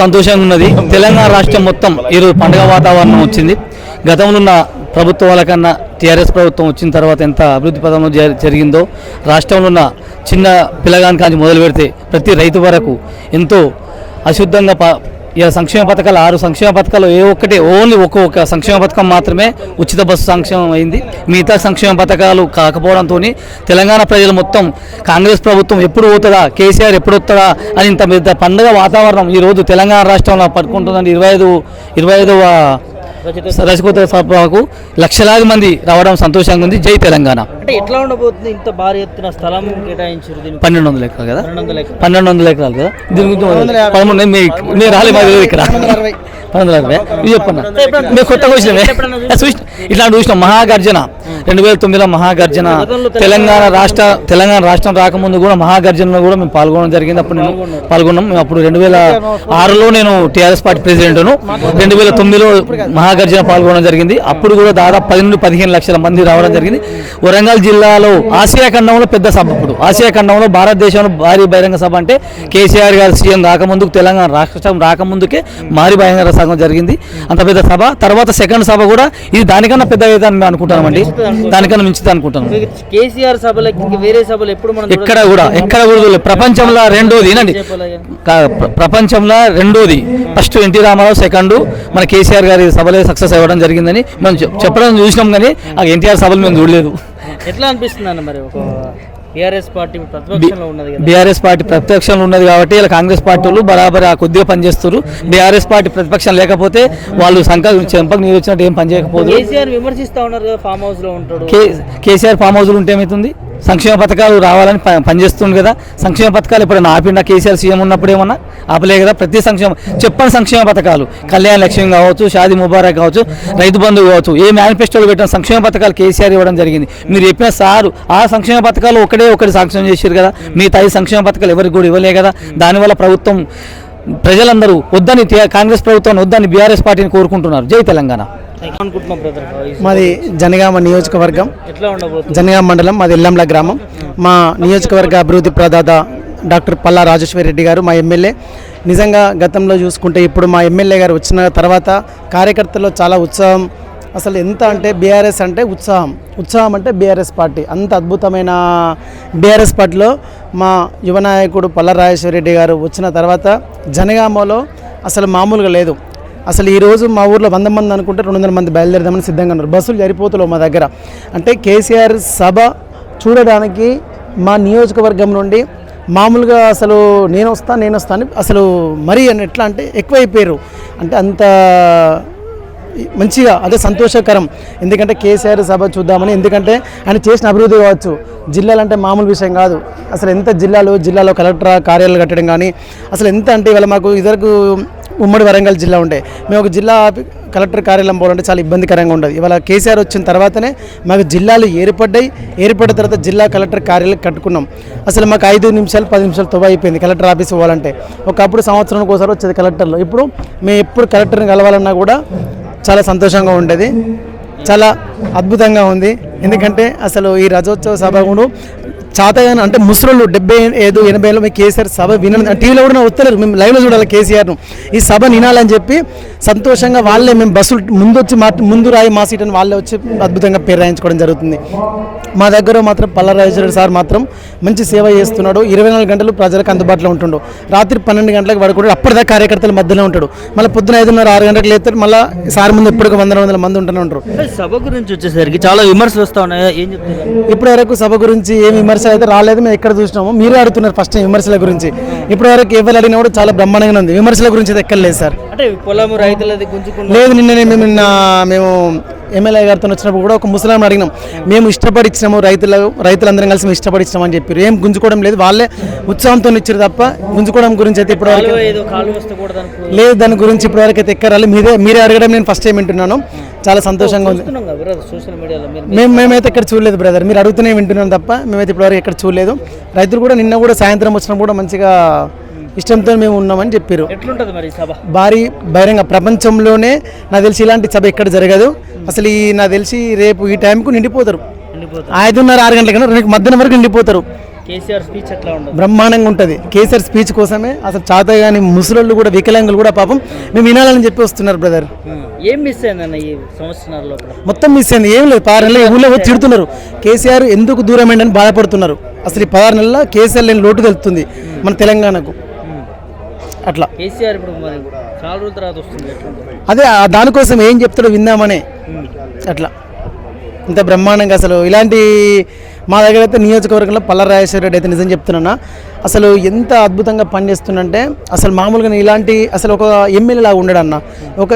సంతోషంగా ఉన్నది. తెలంగాణ రాష్ట్రం మొత్తం ఈరోజు పండుగ వాతావరణం వచ్చింది. గతంలో ఉన్న ప్రభుత్వాల కన్నా టీఆర్ఎస్ ప్రభుత్వం వచ్చిన తర్వాత ఎంత అభివృద్ధి పదంలో జరిగిందో రాష్ట్రంలో ఉన్న చిన్న పిల్లగాని కాంచి మొదలు పెడితే ప్రతి రైతు వరకు ఎంతో అశుద్ధంగా ప ఇక సంక్షేమ పథకాలు ఆరు సంక్షేమ పథకాలు ఏ ఒక్కటే ఓన్లీ ఒక్కొక్క సంక్షేమ పథకం మాత్రమే ఉచిత బస్సు సంక్షేమం అయింది. మిగతా సంక్షేమ పథకాలు కాకపోవడంతో తెలంగాణ ప్రజలు మొత్తం కాంగ్రెస్ ప్రభుత్వం ఎప్పుడు పోతుందా కేసీఆర్ ఎప్పుడు వస్తుందా అని ఇంత పెద్ద పండుగ వాతావరణం ఈరోజు తెలంగాణ రాష్ట్రంలో పడుకుంటుందండి. ఇరవై ఐదు ఇరవై ఐదవ రజకోత్సవ సభకు లక్షలాది మంది రావడం సంతోషంగా ఉంది. జై తెలంగాణ. అంటే ఎట్లా ఉండబోతుంది ఇంత భారీ ఎత్తున స్థలం కేటాయించారు పన్నెండు వందల ఎకరాలు కదా. పన్నెండు వందల ఎకరాలు. కదా? దీని గురించి పదమూడు మీ మీరు రాలే మాది ఇక్కడ. పన్నెండు వందల ఇది చెప్పన్నా? కొత్తగా చూసినాం. మహాగర్జన. రెండు వేల తొమ్మిదిలో మహాగర్జన. తెలంగాణ రాష్ట్ర తెలంగాణ రాష్ట్రం రాకముందు కూడా మహాగర్జనలో కూడా మేము పాల్గొనడం జరిగింది. అప్పుడు నేను పాల్గొన్నాం. మేము అప్పుడు రెండు వేల ఆరులో నేను టీఆర్ఎస్ పార్టీ ప్రెసిడెంట్ను. రెండు వేల తొమ్మిదిలో మహాగర్జన పాల్గొనడం జరిగింది. అప్పుడు కూడా దాదాపు పది నుండి పదిహేను లక్షల మంది రావడం జరిగింది. వరంగల్ జిల్లాలో ఆసియా ఖండంలో పెద్ద సభ ఇప్పుడు ఆసియా ఖండంలో భారతదేశంలో భారీ బహిరంగ సభ అంటే కేసీఆర్ గారు సీఎం రాకముందుకు తెలంగాణ రాష్ట్రం రాకముందుకే భారీ బహిరంగ సభ జరిగింది. అంత పెద్ద సభ. తర్వాత సెకండ్ సభ కూడా ఇది దానికన్నా పెద్ద అవుతుందని మేము అనుకుంటున్నామండి దానికన్నా మించితే అనుకుంటున్నాం మీకు కేసీఆర్ సభలకి వేరే సభలు ఎప్పుడు మనం ఎక్కడ కూడా ఎక్కడ కూడా. ప్రపంచంలో రెండోది ప్ర- ప్రపంచంలో రెండోది. ఫస్ట్ ఎన్టీ రామారావు సెకండ్ మన కేసీఆర్ గారి సభలే సక్సెస్ అవ్వడం జరిగిందని మనం చెప్- చెప్పడం చూసినాం కానీ ఆ ఎన్టీఆర్ సభలు మేము చూడలేదు. ఎట్లా అనిపిస్తుంది అన్న మరి పార్టీ ప్రతిపక్షంలో ఉన్నది బీఆర్ఎస్ పార్టీ ప్రతిపక్షంలో ఉన్నది కాబట్టి ఇలా కాంగ్రెస్ పార్టీ వాళ్ళు బరాబర్ ఆ కొద్దిగా పనిచేస్తారు బీఆర్ఎస్ పార్టీ ప్రతిపక్షం లేకపోతే వాళ్ళు సంఖ్య చెంపకు నీరు వచ్చినట్టు ఏం పనిచేయకపోదు కేసీఆర్ విమర్శిస్తా ఉన్నారు కదా ఫామ్ హౌస్లో ఉంటాడు. కేసీఆర్ ఫామ్ హౌస్లు ఉంటే ఏమవుతుంది సంక్షేమ పథకాలు రావాలని ప- పనిచేస్తుంది కదా. సంక్షేమ పథకాలు ఎప్పుడైనా ఆపిండా? కేసీఆర్ సీఎం ఉన్నప్పుడు ఏమన్నా? ఆపలే కదా ప్రతి సంక్షేమ చెప్పని సంక్షేమ పథకాలు. కళ్యాణ లక్ష్యం కావచ్చు షాది ముబారక్ కావచ్చు రైతు బంధువు కావచ్చు ఏ మేనిఫెస్టోలు పెట్టిన సంక్షేమ పథకాలు కేసీఆర్ ఇవ్వడం జరిగింది. మీరు చెప్పిన సారు ఆ సంక్షేమ పథకాలు ఒకటే ఒకటి సాంక్షన్ చేశారు కదా. మీ ఐదు సంక్షేమ పథకాలు ఎవరికి కూడా ఇవ్వలే కదా. దానివల్ల ప్రభుత్వం ప్రజలందరూ వద్దని కాంగ్రెస్ ప్రభుత్వాన్ని వద్దని బీఆర్ఎస్ పార్టీని కోరుకుంటున్నారు. జై తెలంగాణ. మాది జనగామ నియోజకవర్గం. జనగామ మండలం మాది ఎల్లంల గ్రామం. మా నియోజకవర్గ అభివృద్ధి ప్రదాత డాక్టర్ పల్లా రాజేశ్వరి రెడ్డి గారు మా ఎమ్మెల్యే. నిజంగా గతంలో చూసుకుంటే ఇప్పుడు మా ఎమ్మెల్యే గారు వచ్చిన తర్వాత కార్యకర్తల్లో చాలా ఉత్సాహం. అసలు ఎంత అంటే బీఆర్ఎస్ అంటే ఉత్సాహం. ఉత్సాహం అంటే బీఆర్ఎస్ పార్టీ. అంత అద్భుతమైన బీఆర్ఎస్ పార్టీలో మా యువ నాయకుడు పల్లా రాజేశ్వరి రెడ్డి గారు వచ్చిన తర్వాత జనగామలో అసలు మామూలుగా లేదు. అసలు ఈరోజు మా ఊర్లో వంద మంది అనుకుంటే రెండు వందల మంది బయలుదేరదామని సిద్ధంగా ఉన్నారు. బస్సులు జరిపోతులో మా దగ్గర. అంటే కేసీఆర్ సభ చూడడానికి మా నియోజకవర్గం నుండి మామూలుగా అసలు నేను వస్తా నేను వస్తాను అసలు మరీ అని ఎట్లా అంటే ఎక్కువైపోయారు. అంటే అంత మంచిగా అదే సంతోషకరం. ఎందుకంటే కేసీఆర్ సభ చూద్దామని ఎందుకంటే ఆయన చేసిన అభివృద్ధి కావచ్చు. జిల్లాలు అంటే మామూలు విషయం కాదు. అసలు ఎంత జిల్లాలో జిల్లాలో కలెక్టర్ కార్యాలయాలు కట్టడం కానీ అసలు ఎంత అంటే ఇవాళ మాకు ఇద్దరు ఉమ్మడి వరంగల్ జిల్లా ఉండే. మేము ఒక జిల్లా కలెక్టర్ కార్యాలయం పోవాలంటే చాలా ఇబ్బందికరంగా ఉండదు. ఇవాళ కేసీఆర్ వచ్చిన తర్వాతనే మాకు జిల్లాలు ఏర్పడ్డాయి. ఏర్పడిన తర్వాత జిల్లా కలెక్టర్ కార్యాలయం కట్టుకున్నాం. అసలు మాకు ఐదు నిమిషాలు పది నిమిషాలు తువ అయిపోయింది కలెక్టర్ ఆఫీస్ పోవాలంటే. ఒకప్పుడు సంవత్సరానికి ఒకసారి వచ్చేది కలెక్టర్లో. ఇప్పుడు మేము ఎప్పుడు కలెక్టర్ని కలవాలన్నా కూడా చాలా సంతోషంగా ఉండేది. చాలా అద్భుతంగా ఉంది. ఎందుకంటే అసలు ఈ రజోత్సవ సభ కూడా చాతగాని అంటే ముసలోళ్ళు డెబ్బై ఐదు ఎనభై ఏళ్ళు మీ కేసీఆర్ సభ విన టీవీలో కూడా వస్తలేరు మేము లైవ్లో చూడాలి కేసీఆర్ను. ఈ సభ వినాలని చెప్పి సంతోషంగా వాళ్ళే మేము బస్సులు ముందు వచ్చి మా ముందు రాయి మా సీట్ అని వాళ్ళే వచ్చి అద్భుతంగా పేరు రాయించుకోవడం జరుగుతుంది. మా దగ్గర మాత్రం పల్లరాజేశ్వర సార్ మాత్రం మంచి సేవ చేస్తున్నాడు. ఇరవై నాలుగు గంటలు ప్రజలకు అందుబాటులో ఉంటుండు. రాత్రి పన్నెండు గంటలకు పడుకుంటాడు. అప్పటిదాకా కార్యకర్తల మధ్యలో ఉంటాడు. మళ్ళీ పొద్దున ఐదున్నర ఆరు గంటలకు లేస్తారు. మళ్ళీ సార్ ముందు ఎప్పటికీ వందల వందల మంది ఉంటూనే ఉంటారు. సభ గురించి వచ్చేసరికి చాలా విమర్శలు వస్తా ఉన్నాయి. ఇప్పటి వరకు సభ గురించి ఏం విమర్శ అయితే రాలేదు మేము ఎక్కడ చూసినాము మీరే అడుగుతున్నారు ఫస్ట్ విమర్శల గురించి. ఇప్పటి వరకు ఎవరు అడిగినా కూడా చాలా బ్రహ్మాండంగా ఉంది. విమర్శల గురించి అయితే ఎక్కడ లేదు సార్. అంటే రైతులది గుంజుకున్న లేదు నిన్ననే మేము నిన్న మేము ఎమ్మెల్యే గారితో వచ్చినప్పుడు కూడా ఒక ముసలాం అడిగినాం. మేము ఇష్టపడి ఇచ్చినాము రైతుల రైతులందరం కలిసి మేము ఇష్టపడి ఇచ్చినాం అని చెప్పారు. ఏం గుంజుకోవడం లేదు వాళ్ళే ఉత్సాహంతో ఇచ్చారు తప్ప గుంజుకోవడం గురించి అయితే దానికి లేదు దాని గురించి ఇప్పటి వరకు అయితే ఎక్కరాలి మీరే మీరే అడగడం నేను ఫస్ట్ టైం వింటున్నాను. చాలా సంతోషంగా ఉంది. సోషల్ మీడియాలో మేము మేమైతే ఇక్కడ చూడలేదు బ్రదర్ మీరు అడుగుతూనే వింటున్నాం తప్ప మేమైతే ఇప్పటివరకు ఎక్కడ చూడలేదు. రైతులు కూడా నిన్న కూడా సాయంత్రం వచ్చినప్పుడు కూడా మంచిగా ఇష్టంతో మేము ఉన్నామని చెప్పారు. ఎట్లుంటది మరి ఈ సభ? భారీ బహిరంగ ప్రపంచంలోనే నాకు తెలిసి ఇలాంటి సభ ఎక్కడ జరగదు. అసలు ఈ నాకు తెలిసి రేపు ఈ టైంకు నిండిపోతారు. ఐదున్నర ఆరు గంటల కన్నా రేపు మధ్యాహ్నం వరకు నిండిపోతారు. కేసీఆర్ స్పీచ్ ఎట్లా ఉండదు? బ్రహ్మాండంగా ఉంటుంది. కేసీఆర్ స్పీచ్ కోసమే అసలు చాత కానీ ముసలోళ్ళు కూడా వికలాంగులు కూడా పాపం మేము వినాలని చెప్పి వస్తున్నారు బ్రదర్. ఏం మిస్ అయిందన్న ఈ సంవత్సరాల లోపల? మొత్తం మిస్ అయింది. ఏం లేదు పదహారు నెలలు ఊళ్ళో వచ్చి తిడుతున్నారు. కేసీఆర్ ఎందుకు దూరమైందని బాధపడుతున్నారు. అసలు ఈ పదహారు నెలల కేసీఆర్ లేని లోటు తెలుస్తుంది మన తెలంగాణకు. అట్లా. కేసీఆర్ ఇప్పుడు మరి చాలా రోజుల తర్వాత వస్తుంది? అదే దానికోసం ఏం చెప్తాడో విందామనే. అట్లా. ఇంత బ్రహ్మాండంగా అసలు ఇలాంటి మా దగ్గర అయితే నియోజకవర్గంలో పల్ల రాజేశ్వర రెడ్డి అయితే నిజం చెప్తున్నా అసలు ఎంత అద్భుతంగా పనిచేస్తుందంటే అసలు మామూలుగా ఇలాంటి అసలు ఒక ఎమ్మెల్యేలాగా లాగా ఒక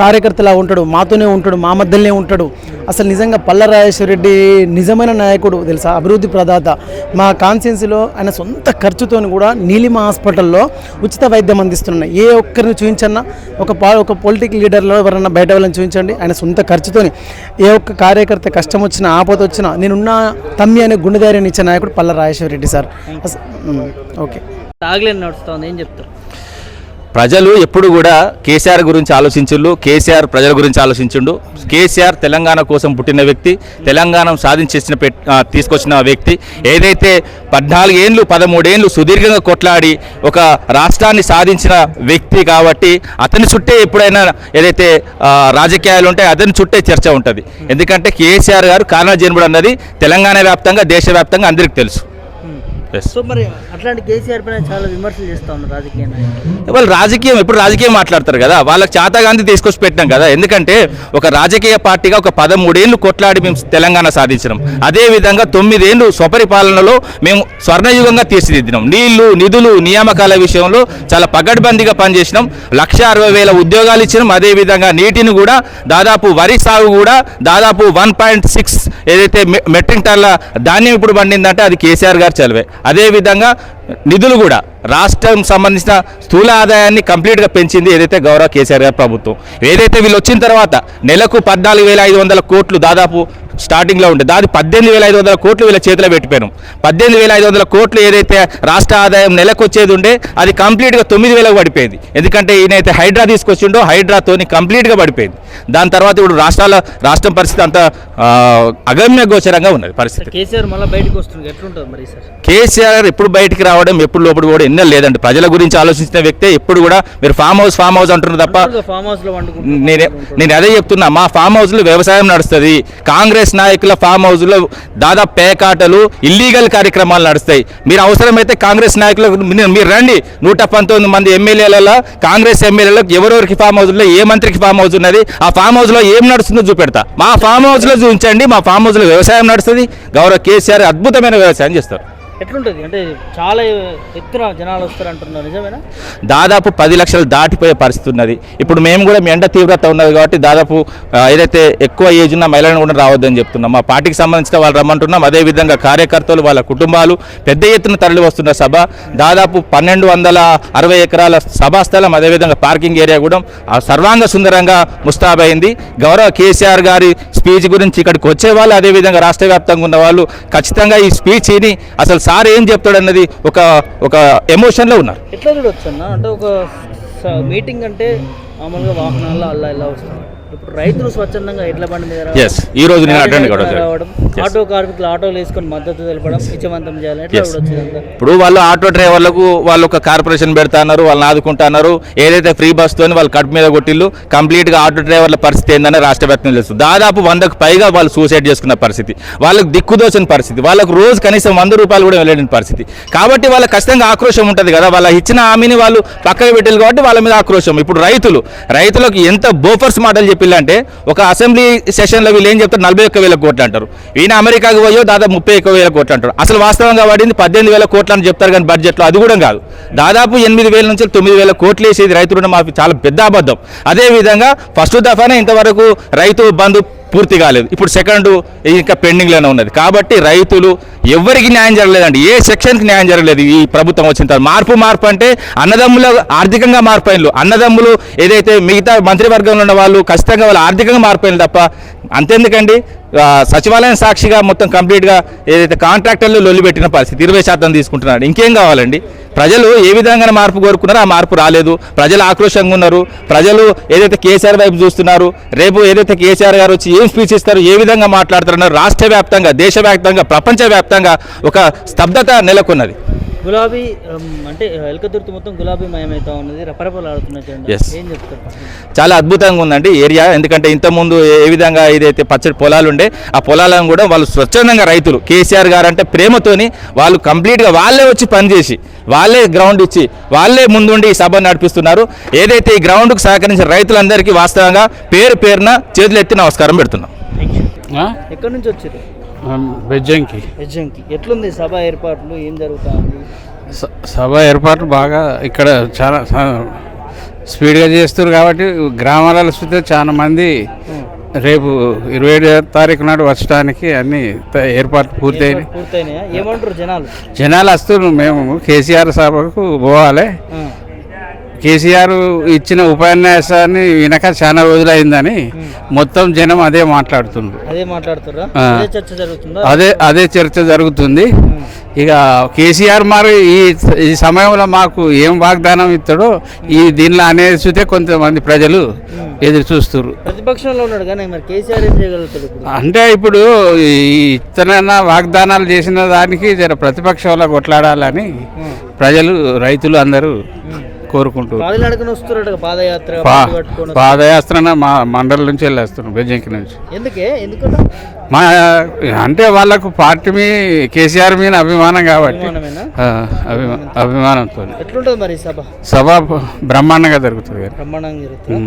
కార్యకర్తలా ఉంటాడు మాతోనే ఉంటాడు మా మధ్యలోనే ఉంటాడు. అసలు నిజంగా పల్ల రాజేశ్వర రెడ్డి నిజమైన నాయకుడు తెలుసా? అభివృద్ధి ప్రదాత. మా కాన్స్టిట్యున్సీలో ఆయన సొంత ఖర్చుతో కూడా నీలిమ హాస్పిటల్లో ఉచిత వైద్యం అందిస్తున్నాయి. ఏ ఒక్కరిని చూపించన్నా ఒక పా ఒక పొలిటికల్ లీడర్లో ఎవరన్నా బయట వాళ్ళని చూపించండి ఆయన సొంత ఖర్చుతోని. ఏ ఒక్క కార్యకర్త కష్టం వచ్చినా ఆపద వచ్చినా నేనున్న తమ్మి అనే గుండె ధైర్యాన్ని ఇచ్చే నాయకుడు పల్ల రాజేశ్వర రెడ్డి సార్ ఓకే. తాగలేని నడుస్తుంది ఏం చెప్తారు? ప్రజలు ఎప్పుడు కూడా కేసీఆర్ గురించి ఆలోచించుండు కేసీఆర్ ప్రజల గురించి ఆలోచించుండు. కేసీఆర్ తెలంగాణ కోసం పుట్టిన వ్యక్తి తెలంగాణ సాధించేసిన తీసుకొచ్చిన వ్యక్తి. ఏదైతే పద్నాలుగేండ్లు పదమూడేండ్లు సుదీర్ఘంగా కొట్లాడి ఒక రాష్ట్రాన్ని సాధించిన వ్యక్తి కాబట్టి అతని చుట్టే ఎప్పుడైనా ఏదైతే రాజకీయాలు ఉంటాయి అతని చుట్టే చర్చ ఉంటుంది. ఎందుకంటే కేసీఆర్ గారు కారణ జన్ముడు అన్నది తెలంగాణ వ్యాప్తంగా దేశవ్యాప్తంగా అందరికీ తెలుసు. సో మరి అట్లాంటి కేసీఆర్ పైన చాలా విమర్శలు చేస్తా ఉన్నారు రాజకీయ నాయకులు. వాళ్ళు రాజకీయం ఎప్పుడు రాజకీయం మాట్లాడతారు కదా వాళ్ళకి చాతగాంధీ తీసుకొచ్చి పెట్టినాం కదా ఎందుకంటే ఒక రాజకీయ పార్టీగా ఒక పదమూడేళ్ళు కొట్లాడి మేము తెలంగాణ సాధించినాం. అదే విధంగా తొమ్మిదేళ్ళు స్వపరిపాలనలో మేము స్వర్ణయుగంగా తీర్చిదిద్దినాం. నీళ్ళు నిధులు నియామకాల విషయంలో చాలా పగడ్బందీగా పనిచేసినాం. లక్ష అరవై వేల ఉద్యోగాలు ఇచ్చినాం. అదే విధంగా నీటిని కూడా దాదాపు వరి సాగు కూడా దాదాపు వన్ పాయింట్ సిక్స్ ఏదైతే మెట్రిక్ టన్ల ధాన్యం ఇప్పుడు పండిందంటే అది కేసీఆర్ గారు చదివే అదేవిధంగా నిధులు కూడా రాష్ట్రం సంబంధించిన స్థూల ఆదాయాన్ని కంప్లీట్గా పెంచింది ఏదైతే గౌరవ కేసీఆర్ గారి ప్రభుత్వం. ఏదైతే వీళ్ళు వచ్చిన తర్వాత నెలకు పద్నాలుగు వేల ఐదు వందల కోట్లు దాదాపు స్టార్టింగ్లో ఉండే దాది పద్దెనిమిది వేల ఐదు వందల కోట్లు వీళ్ళ చేతిలో పెట్టిపోయాం పద్దెనిమిది వేల ఐదు వందల కోట్లు ఏదైతే రాష్ట్ర ఆదాయం నెలకు వచ్చేది ఉండే అది కంప్లీట్గా తొమ్మిది వేలకు పడిపోయింది. ఎందుకంటే ఈయనైతే హైడ్రా తీసుకొచ్చిండో హైడ్రాతోని కంప్లీట్గా పడిపోయింది. దాని తర్వాత ఇప్పుడు రాష్ట్రాల రాష్ట్రం పరిస్థితి అంతా అగమ్య గోచరంగా ఉన్నది పరిస్థితి. కేసీఆర్ మళ్ళీ బయటకు వస్తుంది ఎట్లుంటుంది మరి సార్? కేసీఆర్ ఎప్పుడు బయటికి రావడం ఎప్పుడు లోపల కూడా ఎన్నో లేదండి. ప్రజల గురించి ఆలోచించిన వ్యక్తే ఎప్పుడు కూడా మీరు ఫామ్ హౌస్ ఫామ్ హౌస్ అంటున్నారు తప్ప ఫామ్ హౌస్లో నేనే అదే చెప్తున్నా మా ఫామ్ హౌస్లో వ్యవసాయం నడుస్తుంది. కాంగ్రెస్ నాయకుల ఫామ్ హౌస్లో దాదాపు పేకాటలు ఇల్లీగల్ కార్యక్రమాలు నడుస్తాయి. మీరు అవసరమైతే కాంగ్రెస్ నాయకులు మీరు- మీరు రండి. నూట పంతొమ్మిది మంది ఎమ్మెల్యేలలో కాంగ్రెస్ ఎమ్మెల్యేలకు ఎవరెవరికి ఫామ్ హౌస్లో ఏ మంత్రికి ఫామ్ హౌస్ ఉన్నది ఆ ఫామ్ హౌస్లో ఏం నడుస్తుందో చూపెడతా. మా ఫామ్ హౌస్లో చూపించండి మా ఫామ్ హౌస్లో వ్యవసాయం నడుస్తుంది. గౌరవ కేసీఆర్ అద్భుతమైన వ్యవసాయం చేస్తారు. ఎట్లుంటుంది? అంటే చాలా ఎత్తున జనాలు వస్తారు అంటున్నారు నిజమేనా? దాదాపు పది లక్షలు దాటిపోయే పరిస్థితి ఉన్నది. ఇప్పుడు మేము కూడా మీ ఎండ తీవ్రత ఉన్నది కాబట్టి దాదాపు ఏదైతే ఎక్కువ ఏజ్ ఉన్న మహిళలను కూడా రావద్దని చెప్తున్నాం. మా పార్టీకి సంబంధించిన వాళ్ళు రమ్మంటున్నాం. అదేవిధంగా కార్యకర్తలు వాళ్ళ కుటుంబాలు పెద్ద ఎత్తున తరలి వస్తున్న సభ. దాదాపు పన్నెండు వందల అరవై ఎకరాల సభా స్థలం అదేవిధంగా పార్కింగ్ ఏరియా కూడా సర్వాంగ సుందరంగా ముస్తాబైంది. గౌరవ కేసీఆర్ గారి స్పీచ్ గురించి ఇక్కడికి వచ్చే వాళ్ళు అదేవిధంగా రాష్ట్ర వ్యాప్తంగా ఉన్న వాళ్ళు ఖచ్చితంగా ఈ స్పీచ్ విని అసలు సార్ ఏం చెప్తాడన్నది ఒక ఒక ఎమోషన్లో ఉన్నారు. ఎట్లా చూడొచ్చు అన్న? అంటే ఒక మీటింగ్ అంటే మామూలుగా వాహనాల్లో అలా ఇలా వస్తున్నారు ఇప్పుడు రైతులు స్వచ్ఛందంగా ఎడ్ల బండి మీద. ఈ రోజు నేను రావడం. ఆటో కార్మికులు ఆటోలు వేసుకొని మద్దతు తెలపడం విజయవంతం చేయాలి ఎట్లా ఇప్పుడు వాళ్ళు ఆటో డ్రైవర్లకు వాళ్ళు ఒక కార్పొరేషన్ పెడతాన్నారు వాళ్ళని ఆదుకుంటున్నారు ఏదైతే ఫ్రీ బస్ తోని వాళ్ళు కడుపు మీద కొట్టిల్లు కంప్లీట్గా ఆటో డ్రైవర్ల పరిస్థితి ఏందని రాష్ట్ర వ్యాప్తంగా తెలుసు దాదాపు వందకు పైగా వాళ్ళు సూసైడ్ చేసుకున్న పరిస్థితి. వాళ్ళకి దిక్కుదోచని పరిస్థితి. వాళ్ళకు రోజు కనీసం వంద రూపాయలు కూడా వెళ్ళని పరిస్థితి. కాబట్టి వాళ్ళకి ఖచ్చితంగా ఆక్రోశం ఉంటుంది కదా. వాళ్ళ ఇచ్చిన హామీని వాళ్ళు పక్కకు పెట్టారు కాబట్టి వాళ్ళ మీద ఆక్రోశం. ఇప్పుడు రైతులు రైతులకు ఎంత బోఫర్స్ మాటలు చెప్పిల్లంటే ఒక అసెంబ్లీ సెషన్లో వీళ్ళు ఏం చెప్తారు? నలభై ఒక్క వేల కోట్లు అంటారు. ఈయన అమెరికాకు పోయో దాదాపు ముప్పై ఒక్క వేల కోట్లు అంటారు. అసలు వాస్తవంగా పడింది పద్దెనిమిది వేల కోట్లు అని చెప్తారు కానీ బడ్జెట్లో అది కూడా కాదు. దాదాపు ఎనిమిది వేల నుంచి తొమ్మిది వేల కోట్లు వేసేది రైతు రుణమాఫీ. చాలా పెద్ద అబద్ధం. అదేవిధంగా ఫస్ట్ దఫానే ఇంతవరకు రైతు బంధు పూర్తి కాలేదు. ఇప్పుడు సెకండ్ ఇంకా పెండింగ్లోనే ఉన్నది. కాబట్టి రైతులు ఎవరికి న్యాయం జరగలేదండి. ఏ సెక్షన్కి న్యాయం జరగలేదు ఈ ప్రభుత్వం వచ్చిన తర్వాత. మార్పు మార్పు అంటే అన్నదమ్ముల ఆర్థికంగా మారిపోయినలు అన్నదమ్ములు ఏదైతే మిగతా మంత్రివర్గంలో ఉన్న వాళ్ళు ఖచ్చితంగా వాళ్ళు ఆర్థికంగా మారిపోయినలు తప్ప అంతెందుకండి? సచివాలయం సాక్షిగా మొత్తం కంప్లీట్గా ఏదైతే కాంట్రాక్టర్లు లొల్లిపెట్టిన పరిస్థితి ఇరవై శాతం తీసుకుంటున్నాడు ఇంకేం కావాలండి? ప్రజలు ఏ విధంగా మార్పు కోరుకున్నారో ఆ మార్పు రాలేదు. ప్రజలు ఆక్రోషంగా ఉన్నారు. ప్రజలు ఏదైతే కేసీఆర్ వైపు చూస్తున్నారు రేపు ఏదైతే కేసీఆర్ గారు వచ్చి ఏం స్పీచ్ ఇస్తారు ఏ విధంగా మాట్లాడుతున్నారు రాష్ట్ర వ్యాప్తంగా దేశవ్యాప్తంగా ప్రపంచవ్యాప్తంగా ఒక స్తబ్దత నెలకొన్నది. గులాబీ అంటే ఎలకతుర్తి మొత్తం గులాబీ మయమైతా ఉన్నది. రపరపలు ఆడుతున్న జెండా. Yes. ఏం చెప్తారు చాలా అద్భుతంగా ఉందండి ఏరియా. ఎందుకంటే ఇంతకుముందు ఏ విధంగా ఏదైతే పచ్చడి పొలాలు ఉండే ఆ పొలాలను కూడా వాళ్ళు స్వచ్ఛందంగా రైతులు కేసీఆర్ గారు అంటే ప్రేమతోని వాళ్ళు కంప్లీట్గా వాళ్ళే వచ్చి పనిచేసి వాళ్ళే గ్రౌండ్ ఇచ్చి వాళ్ళే ముందుండి ఈ సభను నడిపిస్తున్నారు. ఏదైతే ఈ గ్రౌండ్కు సహకరించిన రైతులందరికీ వాస్తవంగా పేరు పేరున చేతులు ఎత్తి నమస్కారం పెడుతున్నాం. ఎక్కడి నుంచి వచ్చారు? బెజ్జంకి. ఎట్లుంది సభ ఏర్పాట్లు? ఏం జరుగుతుంది? సభ ఏర్పాట్లు బాగా ఇక్కడ చాలా స్పీడ్గా చేస్తారు కాబట్టి గ్రామాలలో చూస్తే చాలా మంది రేపు ఇరవై ఏడు తారీఖు నాడు వచ్చడానికి అన్ని ఏర్పాట్లు పూర్తయినాయి. పూర్తయినాయా? ఏమంటారు జనాలు? జనాలు వస్తున్నారు. మేము కేసీఆర్ సభకు పోవాలి. కేసీఆర్ ఇచ్చిన ఉపన్యాసాన్ని వినక చాలా రోజులైందని మొత్తం జనం అదే మాట్లాడుతున్నారు. అదే. అదే చర్చ జరుగుతుందా? అదే అదే చర్చ జరుగుతుంది. ఇక కేసీఆర్ మరి ఈ ఈ సమయంలో మాకు ఏం వాగ్దానం ఇస్తాడో ఈ దీనిలో అనేది చూస్తే కొంతమంది ప్రజలు ఎదురు చూస్తారు ప్రతిపక్షంలో ఉన్నాడు కానీ మరి కేసీఆర్ ఏం చేయగలుగుతాడు ఇప్పుడు? అంటే ఇప్పుడు ఈ ఇతనైనా వాగ్దానాలు చేసిన దానికి జర ప్రతిపక్షంలో కొట్లాడాలని ప్రజలు రైతులు అందరూ వస్తున్నాడు పాదయాత్ర పా పట్టు కట్టుకొని పాదయాత్రన మా మండలం నుంచి వెళ్ళేస్తున్నాం బెజ్జంకి నుంచి. ఎందుకే? ఎందుకంటే మా అంటే వాళ్ళకు పార్టీ మీ కేసీఆర్ మీద అభిమానం కాబట్టి. అభిమానంతో ఎట్లుంటుంది మరి ఈ సభ? సభ బ్రహ్మాండంగా జరుగుతుంది బ్రహ్మాండంగా జరుగుతుంది.